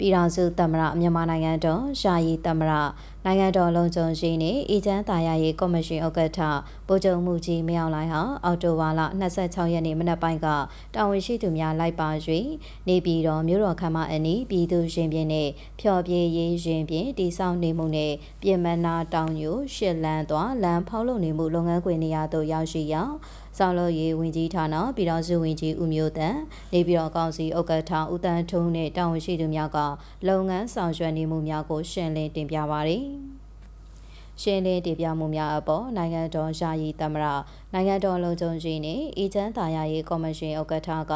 ပြည်ထောင်စုသမ္မတမြန်မာနိုင်ငံတော်ရှာယီသမ္မတနိုင်ငံတော်လုံခြုံရေးနှင့်အေဂျင့်တာယာရေးကော်မရှင်ဥက္ကဋ္ဌဗိုလ်ချုပ်မှုကြီးမင်းအောင်လှိုင်ဟာအော်တိုဝါလ26ရက်နေ့မနက်ပိုင်းကတာဝန်ရှိသူများလိုက်ပါ၍နေပြည်တော်မြို့တော်ခမ်းမအနီးပြည်သူရှင်ပြင်းနှင့်ဖျော်ဖြေရေးရှင်ပြင်းတိစောက်နေမှုနှင့်ပြင်မနာတောင်ညိုရှစ်လန်းသွားလမ်းဖောက်လုပ်နေမှုလုပ်ငန်းခွင်နေရာသို့ရောက်ရှိရာ ဆောင်းလို့ရေးဝင်ကြီးဌာနပြည်တော်စုဝင်ကြီးဦးမျိုးတန်နေပြည်တော်ကောင်စီဥက္ကဋ္ဌဦးတန်းထုံးနဲ့တာဝန်ရှိသူများကလုပ်ငန်းဆောင်ရွက်နေမှုများကိုရှင်းလင်းတင်ပြပါသည်ရှင်းလင်းတင်ပြမှုများအပေါ်နိုင်ငံတော်ယာယီသမ္မတ နိုင်ငံတော်လုံခြုံရေးနှင့်အေဂျင့်တာယာရေးကော်မရှင်ဥက္ကဋ္ဌက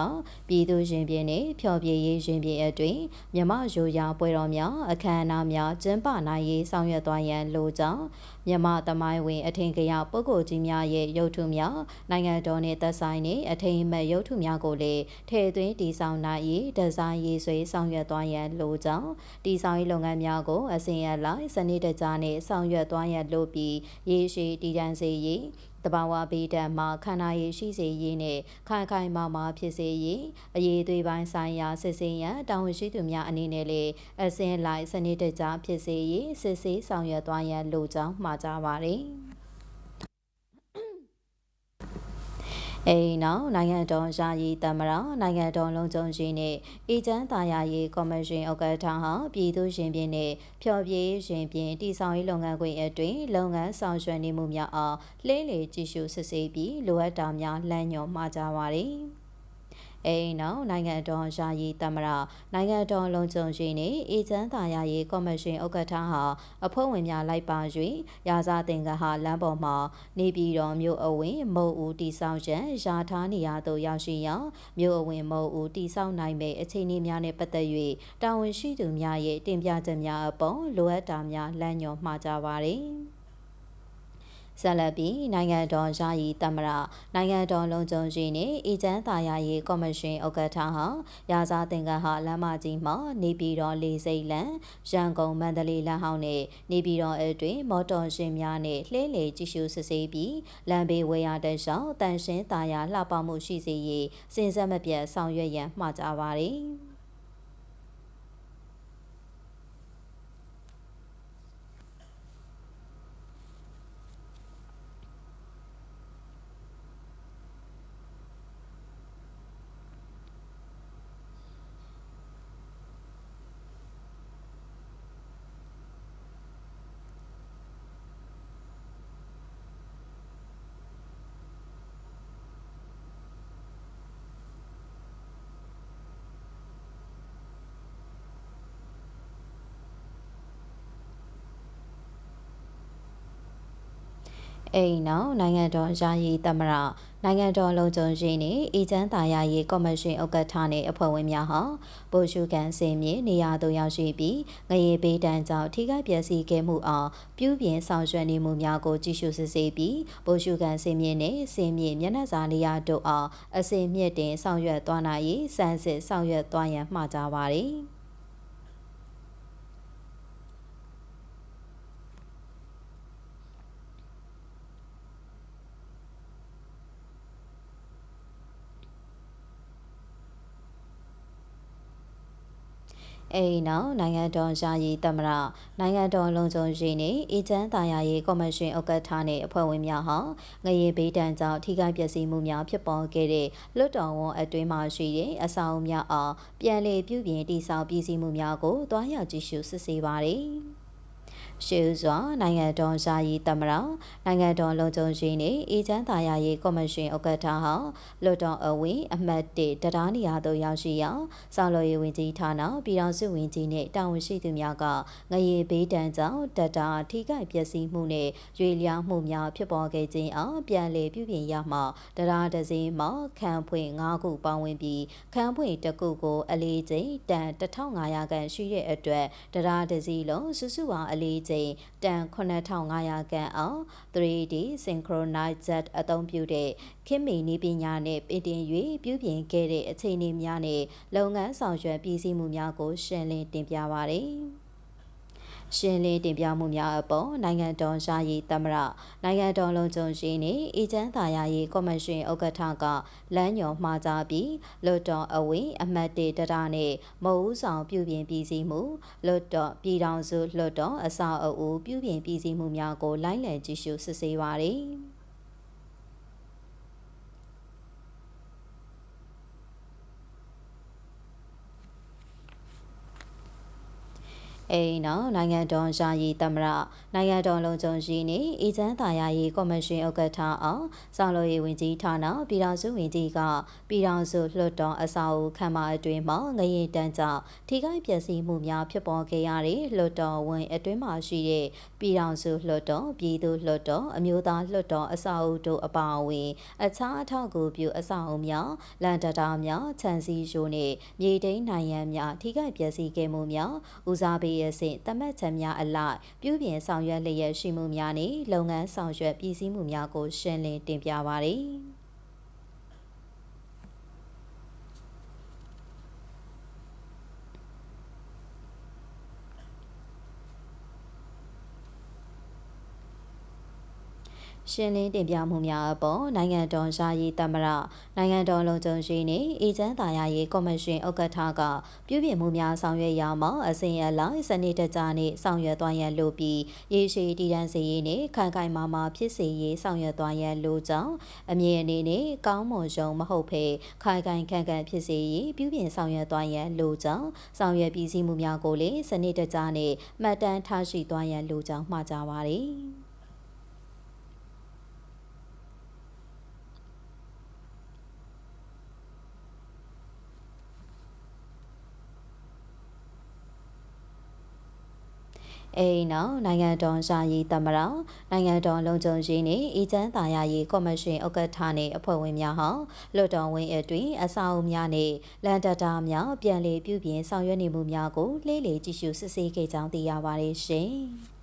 ပြည်သူရှင်ပြင်းနှင့်ဖျော်ဖြေရေးရှင်ပြင်းအတွင်မြမရိုရာပွဲတော်များအခမ်းအနားများကျင်းပနိုင်ရေးဆောင်ရွက်သွားရန်လိုကြောင်းမြမသမိုင်းဝင်အထင်ကရပုဂ္ဂိုလ်ကြီးများရဲ့ရုပ်ထုများနိုင်ငံတော်နှင့်သက်ဆိုင်နှင့်အထိမ်းအမှတ်ရုပ်ထုများကိုလည်းထည့်သွင်းတည်ဆောက်နိုင်ရေးဒီဇိုင်းရေးဆွဲဆောင်ရွက်သွားရန်လိုကြောင်းတည်ဆောက်ရေးလုပ်ငန်းများကိုအစဉ်အလိုက်စနစ်တကျနှင့်ဆောင်ရွက်သွားရန်လိုပြီးရေရှည်တည်တံ့စေရေး တဘာဝဘေးဒဏ်မှာခန္ဓာရည်ရှိစေရေးနဲ့ခိုင်ခိုင်မာမာဖြစ်စေရေးအရေးသွေးပိုင်းဆိုင်ရာစစ်ဆေးရန်တာဝန်ရှိသူများအနေနဲ့လည်းအစင်းလိုက်စနစ်တကျဖြစ်စေရေးစစ်ဆေးဆောင်ရွက်သွားရန်လိုကြောင်းမှာကြားပါတယ်။ အိမ်နောက်နိုင်ငံတော်ယာယီသမ္မတနိုင်ငံတော်လုံခြုံရေးနှင့်အေဂျင့်တာယာရေးကော်မရှင်ဥက္ကဋ္ဌဟာပြည်သူရှင်ပြင်းနှင့်ဖျော်ဖြေရှင်ပြင်းတည်ဆောင်ရေးလုပ်ငန်းခွင်အတွင်းလုပ်ငန်းဆောင်ရွက်နေမှုများအားလှည့်လည်ကြည့်ရှုစစ်ဆေးပြီးလိုအပ်တာများလမ်းညွှန်မှာကြပါသည်။ အိမ်နောက်နိုင်ငံတော်ယာယီသမ္မတနိုင်ငံတော်လုံခြုံရေးနှင့်အေဂျင့်သာယာရေးကော်မရှင်ဥက္ကဋ္ဌဟာအဖွဲ့ဝင်များလိုက်ပါ၍ရာဇသင်္ကဟာလမ်းပေါ်မှနေပြည်တော်မြို့အဝင်မုံဦးတိဆောက်ရန်ယာထားနေရာသို့ရောက်ရှိရာမြို့အဝင်မုံဦးတိဆောက်နိုင်မယ့်အခြေအနေများနှင့်ပတ်သက်၍တာဝန်ရှိသူများရဲ့တင်ပြချက်များအပေါ်လိုအပ်တာများလမ်းညွှန်မှာကြပါသည်။ ဆက်လက်ပြီးနိုင်ငံတော်ယာယီသမ္မတနိုင်ငံတော်လုံခြုံရေးနှင့်အေဂျင့်တာယာရေးကော်မရှင်ဥက္ကဋ္ဌဟာရာဇာသင်္ကန်းဟာလမ်းမကြီးမှာနေပြည်တော်လေးစိတ်လန်ရန်ကုန်မန္တလေးလမ်းဟောင်းနဲ့နေပြည်တော်အတွင်းမော်တော်ယာဉ်များနဲ့လှည့်လည်ကြည့်ရှုစစ်ဆေးပြီးလမ်းဘေးဝေယတရှောင်းတန်ရှင်းတာယာလှပမှုရှိစေရေးစဉ်ဆက်မပြတ်ဆောင်ရွက်ရန်မှာကြားပါသည် အိမ်နောက်နိုင်ငံတော်ယာယီသမ္မတနိုင်ငံတော်လုံခြုံရေးနှင့်အေဂျင့်တာယာရေးကော်မရှင်ဥက္ကဋ္ဌနှင့်အဖွဲ့ဝင်များဟာဗိုလ်ရှုကန်စင်မြေနေရာသို့ရောက်ရှိပြီးငရေပေးတန်းကြောင့်ထိခိုက်ပျက်စီးခဲ့မှုအောင်ပြုပြင်ဆောင်ရွက်နေမှုများကိုကြည့်ရှုစစ်ဆေးပြီးဗိုလ်ရှုကန်စင်မြေနှင့်စင်မြေမျက်နှာစာနေရာတို့အောင်အစင်မြင့်တင်ဆောင်ရွက်သွားနိုင်ရေးစံစစ်ဆောင်ရွက်သွားရန်မှာကြားပါသည်။ အိမ်နောက်နိုင်ငံတော်ယာယီသမ္မတနိုင်ငံတော်လုံခြုံရေးနှင့်အေဂျင့်တာယာရေးကော်မရှင်ဥက္ကဋ္ဌနှင့်အဖွဲ့ဝင်များဟာငရေဘေးတန်းကြောင့်ထိခိုက်ပျက်စီးမှုများဖြစ်ပေါ်ခဲ့တဲ့လွတ်တော်ဝန်အတွင်းမှရှိတဲ့အဆောက်အဦများအားပြန်လည်ပြုပြင်တည်ဆောက်ပြည်စည်းမှုများကိုတွားရောက်ကြည့်ရှုစစ်ဆေးပါသည်။ ရှေးဥစွာနိုင်ငံတော်ယာယီသမ္မတနိုင်ငံတော်လုံခြုံရေးနှင့်အေဂျင့်သာယာရေးကော်မရှင်ဥက္ကဋ္ဌဟာလွတ်တော်အဝင်းအမှတ်၁တရားနေရာသို့ရောက်ရှိရာစောင့်လို့ရေးဝန်ကြီးဌာနပြည်ထောင်စုဝန်ကြီးနှင့်တာဝန်ရှိသူများကငရေဘေးတန်းကြောင့်တတာထိခိုက်ပျက်စီးမှုနှင့်ရွေလျားမှုများဖြစ်ပေါ်ခဲ့ခြင်းအားပြန်လည်ပြုပြင်ရမှတရားဒဇင်းမှာခံဖွင့်၅ခုပေါင်းဝင်ပြီးခံဖွင့်တစ်ခုကိုအလေးချိန်တန်1500ခန့်ရှိတဲ့အတွက်တရားဒဇင်းလုံးစုစုပေါင်းအလေးချိန်တန်9500ခန့်အောင် 3D synchronized အသုံးပြုတဲ့ခင်မီနည်းပညာနဲ့ပင်တင်၍ပြုပြင်ခဲ့တဲ့အခြေအနေများနဲ့လုပ်ငန်းဆောင်ရွက်ပြည်စည်းမှုများကိုရှင်းလင်းတင်ပြပါရယ်။ဒ ရှင်းလင်းတင်ပြမှုများအပေါ်နိုင်ငံတော်ရှာယီသမရနိုင်ငံတော်လုံခြုံရေးနှင့်အေဂျင့်သာယာရေးကော်မရှင်ဥက္ကဋ္ဌကလမ်းညွှန်မှာကြားပြီးလွတ်တော်အဝေးအမတ်တေတရနှင့်မဟုတ်ဆောင်ပြုပြင်ပြည်စည်းမှုလွတ်တော်ပြည်ထောင်စုလွတ်တော်အဆောက်အဦပြုပြင်ပြည်စည်းမှုများကိုလိုက်လံကြည့်ရှုစစ်ဆေးပါသည် အိမ်နော်နိုင်ငံတော်ယာယီသမရနိုင်ငံတော်လုံခြုံရေးနှင့်အေဂျင့်သာယာရေးကော်မရှင်ဥက္ကဋ္ဌအောင်စောင့်လို့ရေးဝန်ကြီးဌာနပြည်ထောင်စုဝန်ကြီးကပြည်ထောင်စုလွှတ်တော်အဆောက်အဦခမ်းမအတွင်းမှာငရင်တန်းကြောင့်ထိခိုက်ပျက်စီးမှုများဖြစ်ပေါ်ခဲ့ရတဲ့လွှတ်တော်ဝင်အတွင်းမှာရှိတဲ့ပြည်ထောင်စုလွှတ်တော်ပြည်သူလွှတ်တော်အမျိုးသားလွှတ်တော်အဆောက်အဦတို့အပါအဝင်အခြားအထောက်အကူပြုအဆောက်အဦများလန်တတာများခြံစည်းရိုးနှင့်မြေတိန်နိုင်ရန်များထိခိုက်ပျက်စီးခဲ့မှုများဦးစားပေးရဲ့စဉ်တမတ်ချက်များအလိုက်ပြုပြင်ဆောင်ရွက်လျက်ရှိမှုများနှင့်လုပ်ငန်းဆောင်ရွက်ပြည်စည်းမှုများကိုရှင်းလင်းတင်ပြပါသည် ရှင်းလင်းတင်ပြမှုများအပေါ်နိုင်ငံတော်ယာယီသမရနိုင်ငံတော်လုံခြုံရေးနှင့်အေဂျင့်သာယာရေးကော်မရှင်ဥက္ကဋ္ဌကပြုပြင်မှုများဆောင်ရွက်ရာမှာအစဉ်အလိုက်စနစ်တကျနှင့်ဆောင်ရွက်သွားရန်လိုပြီးရေရှည်တည်တံ့စေရေးနှင့်ခိုင်ခိုင်မာမာဖြစ်စေရေးဆောင်ရွက်သွားရန်လိုကြောင်းအမြင်အနေနဲ့ကောင်းမွန်ရုံမဟုတ်ဘဲခိုင်ခိုင်ခန့်ခန့်ဖြစ်စေရေးပြုပြင်ဆောင်ရွက်သွားရန်လိုကြောင်းဆောင်ရွက်ပြည်စည်းမှုများကိုလည်းစနစ်တကျနှင့်မှတ်တမ်းထားရှိသွားရန်လိုကြောင်းမှာကြားပါသည် အိမ်နောက်နိုင်ငံတော်ရှာယီသမရနိုင်ငံတော်လုံခြုံရေးနှင့်အေဂျင့်သာယာရေးကော်မရှင်ဥက္ကဋ္ဌနှင့်အဖွဲ့ဝင်များဟောလွတ်တော်ဝင်အတွင်းအဆောက်အဦများနှင့်လန်တတာများပြန်လည်ပြုပြင်ဆောင်ရွက်နေမှုများကိုလှည့်လည်ကြည့်ရှုစစ်ဆေးခဲ့ကြောင်းသိရပါတယ်ရှင်။